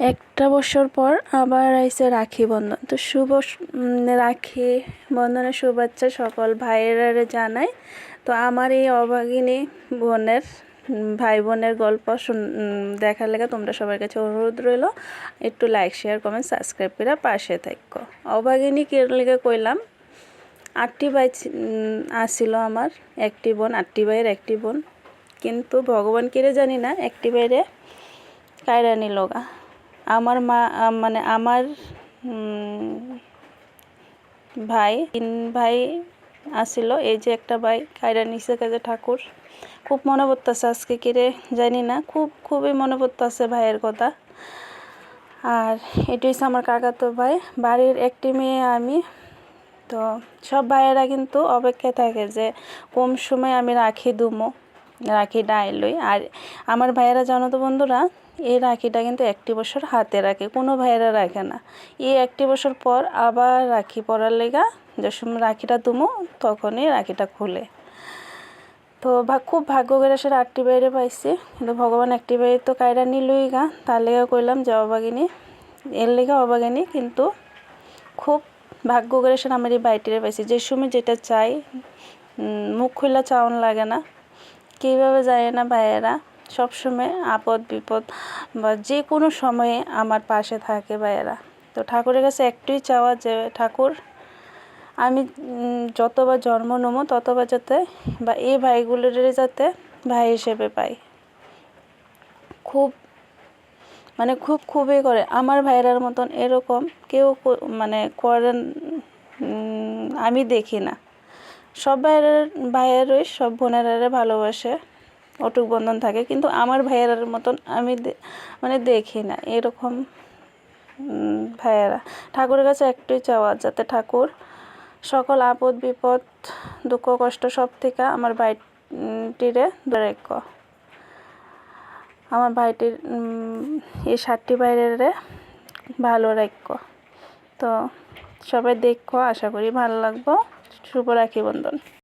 একটা বছর পর আবার আইছে রাখি বন্ধন। তো শুভ রাখি বন্ধনের শুভেচ্ছা সকল ভাইয়েরা জানাই। তো আমার এই অভাগিনী বোনের ভাই বোনের গল্প দেখার লেগে তোমরা সবার কাছে অনুরোধ রইল, একটু লাইক শেয়ার কমেন্ট সাবস্ক্রাইব করে পাশে থাকো। অভাগিনী কে লেগে কইলাম, আটটি ভাই আসিল আমার, একটি বোন, আটটি ভাইয়ের একটি বোন। কিন্তু ভগবান কিরে জানি না, একটি বাইরে কায়রা নিলগা আমার মা মানে আমার ভাই, তিন ভাই আসিল। এই যে একটা ভাই কায়রা নিচে কাজে ঠাকুর। খুব মনে পড়তেছে আজকে কিরে জানি না। খুব, খুবই মনে পড়তেছে ভাইয়ের কথা। আর এটি হচ্ছে আমার কাকাতো ভাই। বাড়ির একটি মেয়ে আমি। তো সব ভাইয়েরা কিন্তু অপেক্ষায় থাকে যে কম সময় আমি রাখি দুমো। রাখি ডাইলই আর আমার ভাইয়েরা জানো তো বন্ধুরা, এই রাখিটা কিন্তু একটি বছর হাতে রাখে, কোনো ভাইয়েরা রাখে না। এই একটি বছর পর আবার রাখি পরার লেগা যে সময় রাখিটা দুমো, তখনই রাখিটা খুলে। তো খুব ভাগ্য করে সে আটটি বাইরে পাইছি। কিন্তু ভগবান একটি বাইরে তো কায়রা নিলই গা। তার লেগে কইলাম যে অবাগিনী এর লেগে অবাগিনী কিন্তু খুব ভাগ্য করে সে আমার এই বাইটিরে পাইছি। যে সময় যেটা চাই মুখ খুলে চাউন লাগে না। কীভাবে জানে না ভাইয়েরা? সবসময় আপদ বিপদ বা যে কোনো সময়ে আমার পাশে থাকে ভাইয়েরা। তো ঠাকুরের কাছে একটুই চাওয়া যে, ঠাকুর, আমি যতবার জন্ম নেব, ততবার যাতে বা এই ভাইগুলোর যাতে ভাই হিসেবে পাই। খুব মানে খুব, খুবই করে। আমার ভাইয়েরার মতন এরকম কেউ মানে করেন আমি দেখি না। সব ভাইয়ের, ভাইয়েরই সব বোনেরারে ভালোবাসে অটুক বন্ধন থাকে, কিন্তু আমার ভাইয়েরার মতন আমি মানে দেখি না, এরকম ভাইয়েরা। ঠাকুরের কাছে একটুই চাওয়া, যাতে ঠাকুর সকল আপদ, বিপদ, দুঃখ, কষ্ট সব থেকে আমার ভাইটিরে দূরে। আমার ভাইটির এই সাতটি বাইরের ভালো রাখো। তো সবাই দেখো, আশা করি ভালো লাগবো। শুভ রাখি বন্ধন।